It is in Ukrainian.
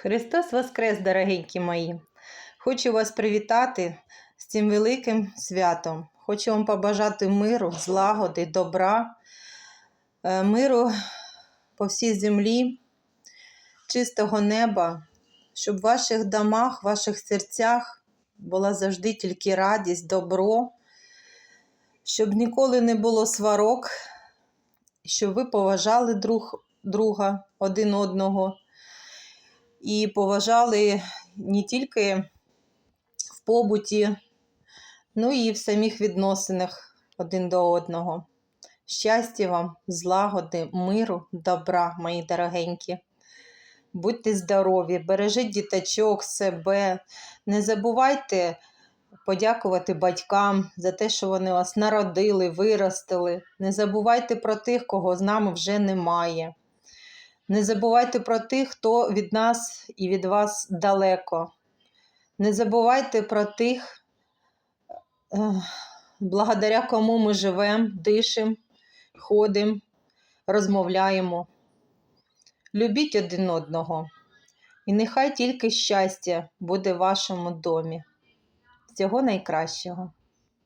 Христос Воскрес, дорогенькі мої! Хочу вас привітати з цим великим святом. Хочу вам побажати миру, злагоди, добра, е, миру по всій землі, чистого неба, щоб в ваших домах, в ваших серцях була завжди тільки радість, добро, щоб ніколи не було сварок, щоб ви поважали друг друга один одного і поважали не тільки в побуті, ну і в самих відносинах один до одного. Щастя вам, злагоди, миру, добра, мої дорогенькі. Будьте здорові, бережіть діточок, себе. Не забувайте подякувати батькам за те, що вони вас народили, виростили. Не забувайте про тих, кого з нами вже немає. Не забувайте про тих, хто від нас і від вас далеко. Не забувайте про тих, е, благодаря кому ми живемо, дишимо, ходимо, розмовляємо. Любіть один одного. І нехай тільки щастя буде в вашому домі. Всього найкращого.